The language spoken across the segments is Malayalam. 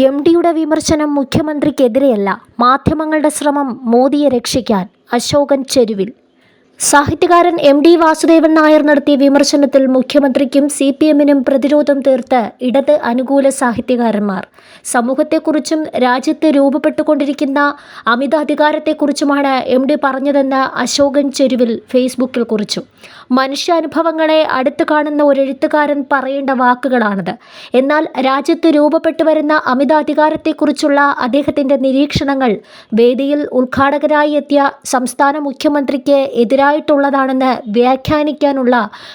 എം ഡിയുടെ വിമർശനം മുഖ്യമന്ത്രിക്കെതിരെയല്ല. മാധ്യമങ്ങളുടെ ശ്രമം മോദിയെ രക്ഷിക്കാൻ. അശോകൻ ചെരുവിൽ. സാഹിത്യകാരൻ എം ഡി വാസുദേവൻ നായർ നടത്തിയ വിമർശനത്തിൽ മുഖ്യമന്ത്രിക്കും സി പി എമ്മിനും പ്രതിരോധം തീർത്ത് ഇടത് അനുകൂല സാഹിത്യകാരന്മാർ. സമൂഹത്തെക്കുറിച്ചും രാജ്യത്ത് രൂപപ്പെട്ടുകൊണ്ടിരിക്കുന്ന അമിത അധികാരത്തെക്കുറിച്ചുമാണ് എം ഡി പറഞ്ഞതെന്ന് അശോകൻ ചെരുവിൽ ഫേസ്ബുക്കിൽ കുറിച്ചു. മനുഷ്യാനുഭവങ്ങളെ അടുത്ത് കാണുന്ന ഒരെഴുത്തുകാരൻ പറയേണ്ട വാക്കുകളാണത്. എന്നാൽ രാജ്യത്ത് രൂപപ്പെട്ടു വരുന്ന അമിതാധികാരത്തെക്കുറിച്ചുള്ള അദ്ദേഹത്തിന്റെ നിരീക്ഷണങ്ങൾ വേദിയിൽ ഉദ്ഘാടകരായി എത്തിയ സംസ്ഥാന മുഖ്യമന്ത്രിക്ക് എതിരായിട്ടുള്ളതാണെന്ന് വ്യാഖ്യാനിക്കാനുള്ള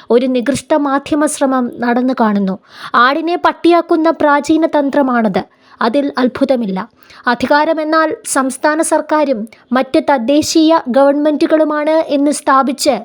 ഒരു നികൃഷ്ട മാധ്യമ ശ്രമം നടന്നു കാണുന്നു. ആടിനെ പട്ടിയാക്കുന്ന പ്രാചീന തന്ത്രമാണത്. അതിൽ അത്ഭുതമില്ല. അധികാരമെന്നാൽ സംസ്ഥാന സർക്കാരും മറ്റ് തദ്ദേശീയ ഗവൺമെന്റുകളുമാണ് എന്ന് സ്ഥാപിച്ച്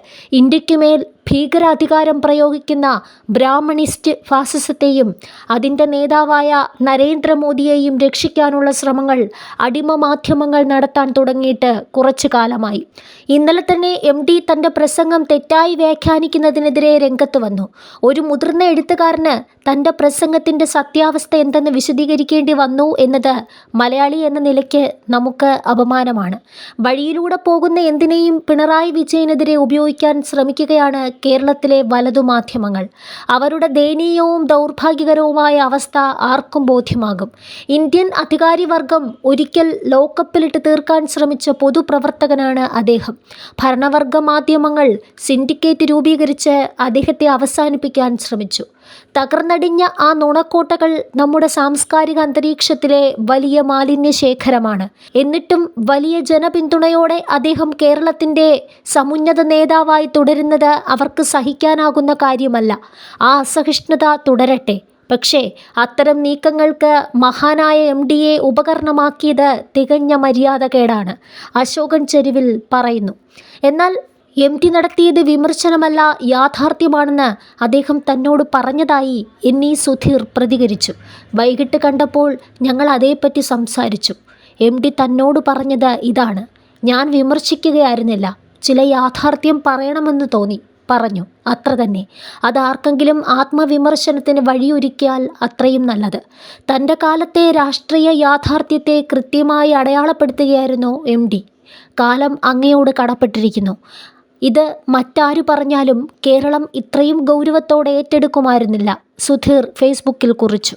ഇന്ത്യക്കുമേൽ ഭീകരാധികാരം പ്രയോഗിക്കുന്ന ബ്രാഹ്മണിസ്റ്റ് ഫാസിസത്തെയും അതിന്റെ നേതാവായ നരേന്ദ്രമോദിയെയും രക്ഷിക്കാനുള്ള ശ്രമങ്ങൾ അടിമ മാധ്യമങ്ങൾ നടത്താൻ തുടങ്ങിയിട്ട് കുറച്ചു കാലമായി. ഇന്നലെ തന്നെ എം ഡി തന്റെ പ്രസംഗം തെറ്റായി വ്യാഖ്യാനിക്കുന്നതിനെതിരെ രംഗത്ത് വന്നു. ഒരു മുതിർന്ന എഴുത്തുകാരന് തന്റെ പ്രസംഗത്തിന്റെ സത്യാവസ്ഥ എന്തെന്ന് വിശദീകരിക്കേണ്ടി വന്നു എന്നത് മലയാളി എന്ന നിലയ്ക്ക് നമുക്ക് അപമാനമാണ്. വഴിയിലൂടെ പോകുന്ന എന്തിനേയും പിണറായി വിജയനെതിരെ ഉപയോഗിക്കാൻ ശ്രമിക്കുകയാണ് കേരളത്തിലെ വലതു മാധ്യമങ്ങൾ അവരുടെ ദയനീയവും ദൗർഭാഗ്യകരവുമായ അവസ്ഥ ആർക്കും ബോധ്യമാകും. ഇന്ത്യൻ അധികാരി വർഗം ഒരിക്കൽ ലോക്കപ്പിലിട്ട് തീർക്കാൻ ശ്രമിച്ച പൊതുപ്രവർത്തകനാണ് അദ്ദേഹം. ഭരണവർഗ മാധ്യമങ്ങൾ സിൻഡിക്കേറ്റ് രൂപീകരിച്ച് അദ്ദേഹത്തെ അവസാനിപ്പിക്കാൻ ശ്രമിച്ചു. തകർന്നടിഞ്ഞ ആ നുണക്കോട്ടകൾ നമ്മുടെ സാംസ്കാരിക അന്തരീക്ഷത്തിലെ വലിയ മാലിന്യ ശേഖരമാണ്. എന്നിട്ടും വലിയ ജനപിന്തുണയോടെ അദ്ദേഹം കേരളത്തിന്റെ സമുന്നത നേതാവായി തുടരുന്നത് അവർക്ക് സഹിക്കാനാകുന്ന കാര്യമല്ല. ആ അസഹിഷ്ണുത തുടരട്ടെ. പക്ഷേ അത്തരം നീക്കങ്ങൾക്ക് മഹാനായ എം ഡിയെ ഉപകരണമാക്കിയത് തികഞ്ഞ മര്യാദകേടാണ് അശോകൻ ചെരുവിൽ പറയുന്നു. എന്നാൽ എം ടി നടത്തിയത് വിമർശനമല്ല യാഥാർത്ഥ്യമാണെന്ന് അദ്ദേഹം തന്നോട് പറഞ്ഞതായി എന്നീ സുധീർ പ്രതികരിച്ചു. വൈകിട്ട് കണ്ടപ്പോൾ ഞങ്ങൾ അതേപ്പറ്റി സംസാരിച്ചു. എം ടി തന്നോട് പറഞ്ഞത് ഇതാണ്. ഞാൻ വിമർശിക്കുകയായിരുന്നില്ല. ചില യാഥാർത്ഥ്യം പറയണമെന്ന് തോന്നി. പറഞ്ഞു. അത്ര തന്നെ. അതാർക്കെങ്കിലും ആത്മവിമർശനത്തിന് വഴിയൊരുക്കിയാൽ അത്രയും നല്ലത്. തന്റെ കാലത്തെ രാഷ്ട്രീയ യാഥാർത്ഥ്യത്തെ കൃത്യമായി അടയാളപ്പെടുത്തുകയായിരുന്നു എം കാലം അങ്ങയോട് കടപ്പെട്ടിരിക്കുന്നു. ഇത് മറ്റാരു പറഞ്ഞാലും കേരളം ഇത്രയും ഗൗരവത്തോടെ ഏറ്റെടുക്കുമായിരുന്നില്ല സുധീർ ഫേസ്ബുക്കിൽ കുറിച്ചു.